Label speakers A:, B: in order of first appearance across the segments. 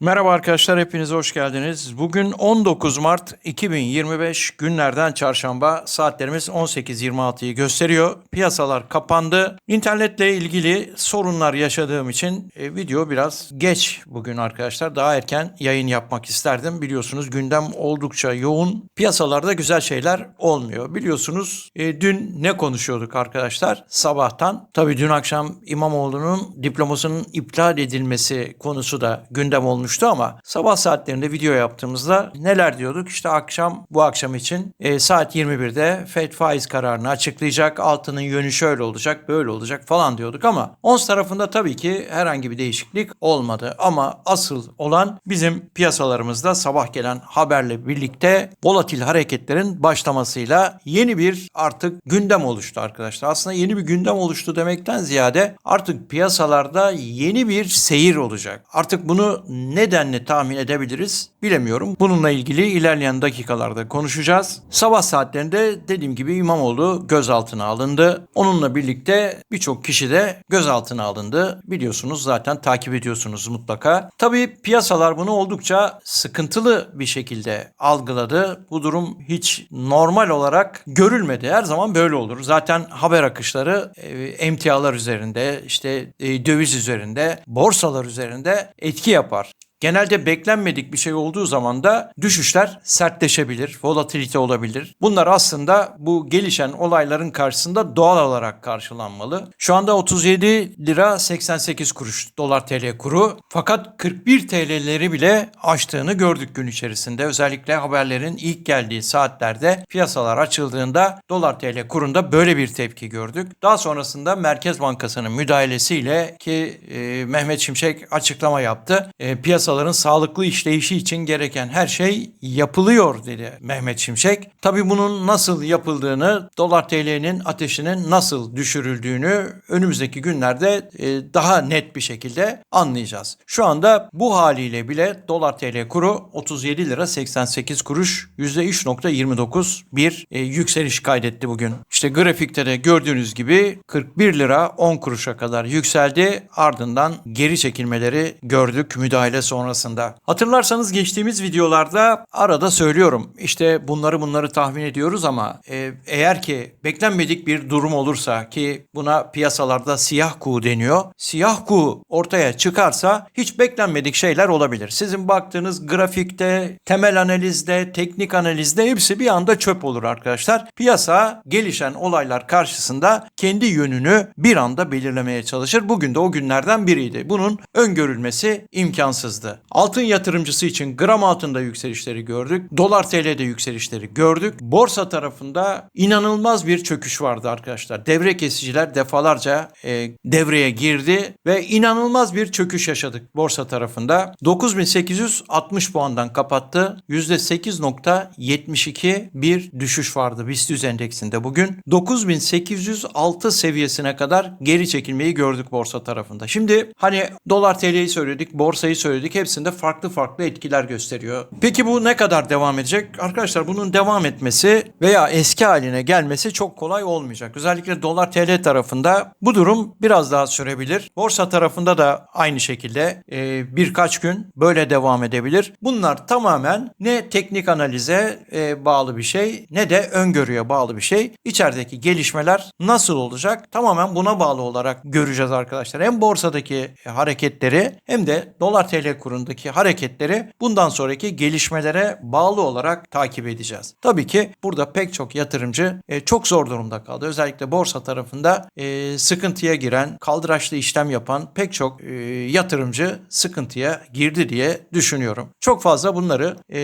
A: Merhaba arkadaşlar hepiniz hoş geldiniz. Bugün 19 Mart 2025 günlerden çarşamba saatlerimiz 18.26'yı gösteriyor. Piyasalar kapandı. İnternetle ilgili sorunlar yaşadığım için e, video biraz geç bugün arkadaşlar. Daha erken yayın yapmak isterdim. Biliyorsunuz gündem oldukça yoğun. Piyasalarda güzel şeyler olmuyor. Biliyorsunuz e, dün ne konuşuyorduk arkadaşlar? Sabahtan. Tabii dün akşam İmamoğlu'nun diplomasının iptal edilmesi konusu da gündem olmuştu ama sabah saatlerinde video yaptığımızda neler diyorduk? İşte akşam bu akşam için e, saat 21'de FED faiz kararını açıklayacak. Altının yönü şöyle olacak, böyle olacak falan diyorduk ama ons tarafında tabii ki herhangi bir değişiklik olmadı. Ama asıl olan bizim piyasalarımızda sabah gelen haberle birlikte volatil hareketlerin başlamasıyla yeni bir artık gündem oluştu arkadaşlar. Aslında yeni bir gündem oluştu demekten ziyade artık piyasalarda yeni bir seyir olacak. Artık bunu nedenle tahmin edebiliriz bilemiyorum. Bununla ilgili ilerleyen dakikalarda konuşacağız. Sabah saatlerinde dediğim gibi İmamoğlu gözaltına alındı. Onunla birlikte birçok kişi de gözaltına alındı. Biliyorsunuz zaten takip ediyorsunuz mutlaka. Tabii piyasalar bunu oldukça sıkıntılı bir şekilde algıladı. Bu durum hiç normal olarak görülmedi. Her zaman böyle olur. Zaten haber akışları e, emtialar üzerinde, işte e, döviz üzerinde, borsalar üzerinde etki yapar. Genelde beklenmedik bir şey olduğu zaman da düşüşler sertleşebilir, volatilite olabilir. Bunlar aslında bu gelişen olayların karşısında doğal olarak karşılanmalı. Şu anda 37 lira 88 kuruş dolar TL kuru. Fakat 41 TL'leri bile aştığını gördük gün içerisinde. Özellikle haberlerin ilk geldiği saatlerde piyasalar açıldığında dolar TL kurunda böyle bir tepki gördük. Daha sonrasında Merkez Bankası'nın müdahalesiyle ki e, Mehmet Şimşek açıklama yaptı. E, piyasaların sağlıklı işleyişi için gereken her şey yapılıyor dedi Mehmet Şimşek. Tabi bunun nasıl yapıldığını, dolar TL'nin ateşinin nasıl düşürüldüğünü önümüzdeki günlerde e, daha net bir şekilde anlayacağız. Şu anda bu haliyle bile dolar TL kuru 37 lira 88 kuruş %3.29 bir e, yükseliş kaydetti bugün. İşte grafikte de gördüğünüz gibi 41 lira 10 kuruşa kadar yükseldi. Ardından geri çekilmeleri gördük müdahale sonrasında. Hatırlarsanız geçtiğimiz videolarda arada söylüyorum. İşte bunları bunları tahmin ediyoruz ama e, eğer ki beklenmedik bir durum olursa ki buna piyasalarda siyah kuğu deniyor. Siyah kuğu ortaya çıkarsa hiç beklenmedik şeyler olabilir. Sizin baktığınız grafikte, temel analizde, teknik analizde hepsi bir anda çöp olur arkadaşlar. Piyasa gelişen olaylar karşısında kendi yönünü bir anda belirlemeye çalışır. Bugün de o günlerden biriydi. Bunun öngörülmesi imkansızdı. Altın yatırımcısı için gram altında yükselişleri gördük. Dolar TL'de yükselişleri gördük. Borsa tarafında inanılmaz bir çöküş vardı arkadaşlar. Devre kesiciler defalarca e, devreye girdi ve inanılmaz bir çöküş yaşadık borsa tarafında. 9860 puandan kapattı. %8.72 bir düşüş vardı BIST endeksinde bugün. 9806 seviyesine kadar geri çekilmeyi gördük borsa tarafında. Şimdi hani dolar TL'yi söyledik, borsayı söyledik. Hepsinde farklı farklı etkiler gösteriyor. Peki bu ne kadar devam edecek? Arkadaşlar bunun devam etmesi veya eski haline gelmesi çok kolay olmayacak. Özellikle dolar TL tarafında bu durum biraz daha sürebilir. Borsa tarafında da aynı şekilde e, birkaç gün böyle devam edebilir. Bunlar tamamen ne teknik analize e, bağlı bir şey ne de öngörüye bağlı bir şey. İçerideki gelişmeler nasıl olacak? Tamamen buna bağlı olarak göreceğiz arkadaşlar. Hem borsadaki hareketleri hem de dolar TL kurundaki hareketleri bundan sonraki gelişmelere bağlı olarak takip edeceğiz. Tabii ki burada pek çok yatırımcı e, çok zor durumda kaldı. Özellikle borsa tarafında e, sıkıntıya giren, kaldıraçlı işlem yapan pek çok e, yatırımcı sıkıntıya girdi diye düşünüyorum. Çok fazla bunları e,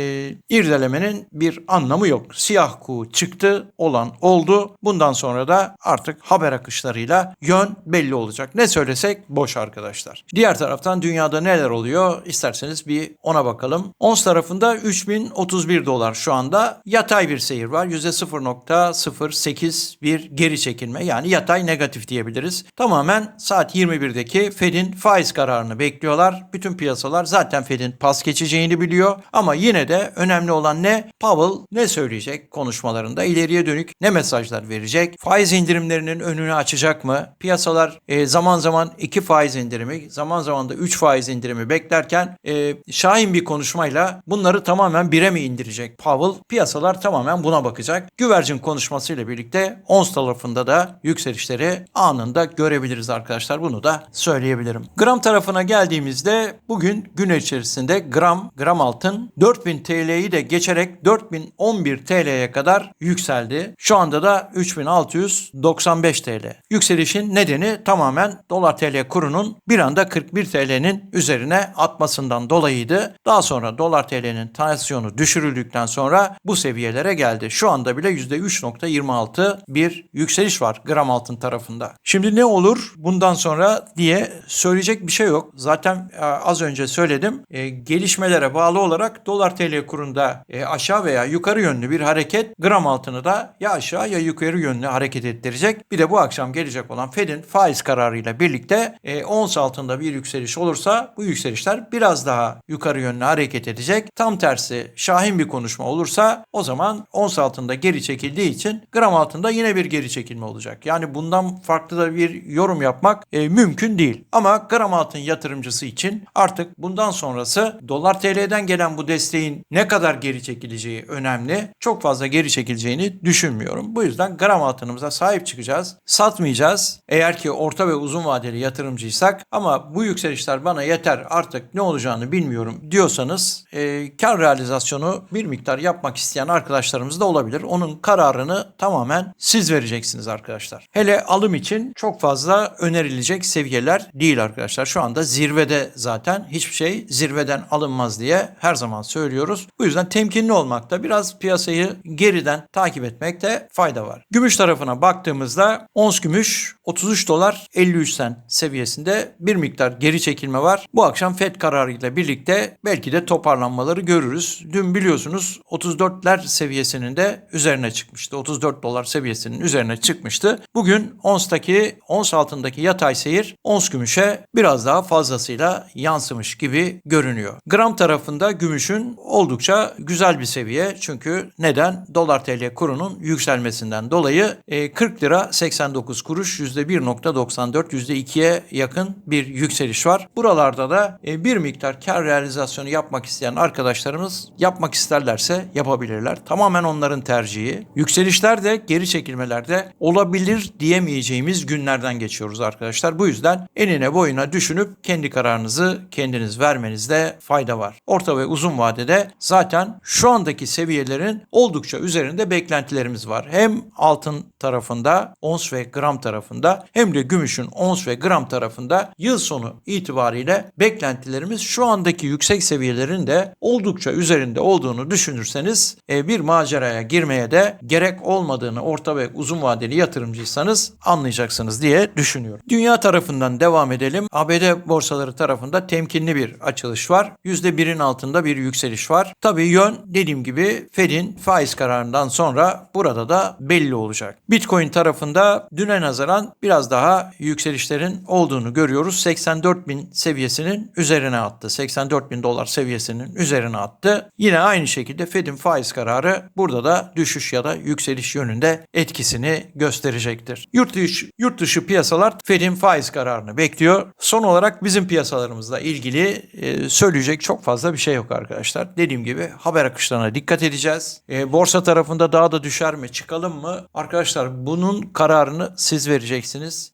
A: irdelemenin bir anlamı yok. Siyah kuğu çıktı, olan oldu. Bundan sonra da artık haber akışlarıyla yön belli olacak. Ne söylesek boş arkadaşlar. Diğer taraftan dünyada neler oluyor? İsterseniz bir ona bakalım. Ons tarafında 3031 dolar şu anda yatay bir seyir var. %0.08 bir geri çekilme yani yatay negatif diyebiliriz. Tamamen saat 21'deki Fed'in faiz kararını bekliyorlar. Bütün piyasalar zaten Fed'in pas geçeceğini biliyor ama yine de önemli olan ne? Powell ne söyleyecek konuşmalarında? ileriye dönük ne mesajlar verecek? Faiz indirimlerinin önünü açacak mı? Piyasalar e, zaman zaman 2 faiz indirimi, zaman zaman da 3 faiz indirimi beklerken yüzden e, şahin bir konuşmayla bunları tamamen bire mi indirecek Powell? Piyasalar tamamen buna bakacak. Güvercin konuşmasıyla birlikte ons tarafında da yükselişleri anında görebiliriz arkadaşlar. Bunu da söyleyebilirim. Gram tarafına geldiğimizde bugün gün içerisinde gram gram altın 4000 TL'yi de geçerek 4011 TL'ye kadar yükseldi. Şu anda da 3695 TL. Yükselişin nedeni tamamen dolar TL kurunun bir anda 41 TL'nin üzerine atmasından dolayıydı. Daha sonra dolar TL'nin tansiyonu düşürüldükten sonra bu seviyelere geldi. Şu anda bile %3.26 bir yükseliş var gram altın tarafında. Şimdi ne olur bundan sonra diye söyleyecek bir şey yok. Zaten e, az önce söyledim. E, gelişmelere bağlı olarak dolar TL kurunda e, aşağı veya yukarı yönlü bir hareket gram altını da ya aşağı ya yukarı yönlü hareket ettirecek. Bir de bu akşam gelecek olan Fed'in faiz kararıyla birlikte e, ons altında bir yükseliş olursa bu yükselişler biraz daha yukarı yönlü hareket edecek. Tam tersi şahin bir konuşma olursa o zaman ons altında geri çekildiği için gram altında yine bir geri çekilme olacak. Yani bundan farklı da bir yorum yapmak e, mümkün değil. Ama gram altın yatırımcısı için artık bundan sonrası dolar TL'den gelen bu desteğin ne kadar geri çekileceği önemli. Çok fazla geri çekileceğini düşünmüyorum. Bu yüzden gram altınımıza sahip çıkacağız. Satmayacağız. Eğer ki orta ve uzun vadeli yatırımcıysak ama bu yükselişler bana yeter artık ne olacağını bilmiyorum diyorsanız e, kar realizasyonu bir miktar yapmak isteyen arkadaşlarımız da olabilir. Onun kararını tamamen siz vereceksiniz arkadaşlar. Hele alım için çok fazla önerilecek seviyeler değil arkadaşlar. Şu anda zirvede zaten hiçbir şey zirveden alınmaz diye her zaman söylüyoruz. Bu yüzden temkinli olmakta biraz piyasayı geriden takip etmekte fayda var. Gümüş tarafına baktığımızda ons gümüş 33 dolar 53 sen seviyesinde bir miktar geri çekilme var. Bu akşam FED kararıyla birlikte belki de toparlanmaları görürüz. Dün biliyorsunuz 34'ler seviyesinin de üzerine çıkmıştı. 34 dolar seviyesinin üzerine çıkmıştı. Bugün onstaki ons altındaki yatay seyir ons gümüşe biraz daha fazlasıyla yansımış gibi görünüyor. Gram tarafında gümüşün oldukça güzel bir seviye. Çünkü neden? Dolar TL kurunun yükselmesinden dolayı e, 40 lira 89 kuruş %1.94 %2'ye yakın bir yükseliş var. Buralarda da e, bir miktar kar realizasyonu yapmak isteyen arkadaşlarımız yapmak isterlerse yapabilirler. Tamamen onların tercihi. Yükselişler de geri çekilmeler de olabilir diyemeyeceğimiz günlerden geçiyoruz arkadaşlar. Bu yüzden enine boyuna düşünüp kendi kararınızı kendiniz vermenizde fayda var. Orta ve uzun vadede zaten şu andaki seviyelerin oldukça üzerinde beklentilerimiz var. Hem altın tarafında, ons ve gram tarafında hem de gümüşün ons ve gram tarafında yıl sonu itibariyle beklentilerimiz şu andaki yüksek seviyelerin de oldukça üzerinde olduğunu düşünürseniz e, bir maceraya girmeye de gerek olmadığını orta ve uzun vadeli yatırımcıysanız anlayacaksınız diye düşünüyorum. Dünya tarafından devam edelim. ABD borsaları tarafında temkinli bir açılış var. %1'in altında bir yükseliş var. Tabii yön dediğim gibi Fed'in faiz kararından sonra burada da belli olacak. Bitcoin tarafında düne nazaran biraz daha yükselişlerin olduğunu görüyoruz. 84 bin seviyesinin üzerine attı. 84 bin dolar seviyesinin üzerine attı. Yine aynı şekilde Fed'in faiz kararı burada da düşüş ya da yükseliş yönünde etkisini gösterecektir. Yurt dışı, yurt dışı piyasalar Fed'in faiz kararını bekliyor. Son olarak bizim piyasalarımızla ilgili e, söyleyecek çok fazla bir şey yok arkadaşlar. Dediğim gibi haber akışlarına dikkat edeceğiz. E, borsa tarafında daha da düşer mi çıkalım mı? Arkadaşlar bunun kararını siz vereceksiniz.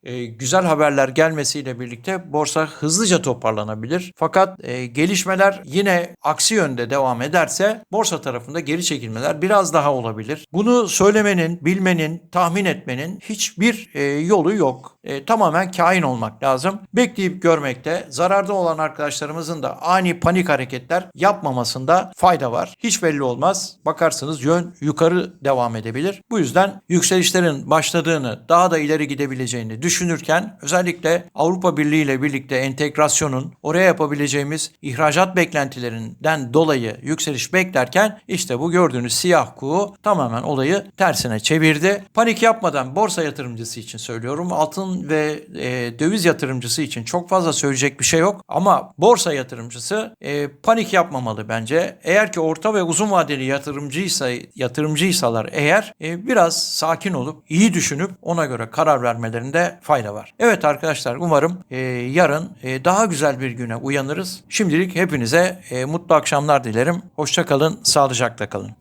A: E, güzel haberler gelmesiyle birlikte borsa hızlıca toparlanabilir. Fakat e, gelişmeler yine aksi yönde devam ederse borsa tarafında geri çekilmeler biraz daha olabilir. Bunu söylemenin, bilmenin, tahmin etmenin hiçbir e, yolu yok. E, tamamen kain olmak lazım. Bekleyip görmekte, zararda olan arkadaşlarımızın da ani panik hareketler yapmamasında fayda var. Hiç belli olmaz. Bakarsınız yön yukarı devam edebilir. Bu yüzden yükselişlerin başladığını, daha da ileri gidebileceğini düşünürken özellikle Avrupa Birliği ile birlikte entegrasyonun oraya yapabileceğimiz ihracat beklentilerinden dolayı yükseliş beklerken işte bu gördüğünüz siyah kuğu tamamen olayı tersine çevirdi. Panik yapmadan borsa yatırımcısı için söylüyorum. Altın ve e, döviz yatırımcısı için çok fazla söyleyecek bir şey yok. Ama borsa yatırımcısı e, panik yapmamalı bence. Eğer ki orta ve uzun vadeli yatırımcıysa yatırımcıysalar eğer e, biraz sakin olup iyi düşünüp ona göre karar vermeleri etmelerinde fayda var. Evet arkadaşlar umarım e, yarın e, daha güzel bir güne uyanırız. Şimdilik hepinize e, mutlu akşamlar dilerim. Hoşça kalın, sağlıcakla kalın.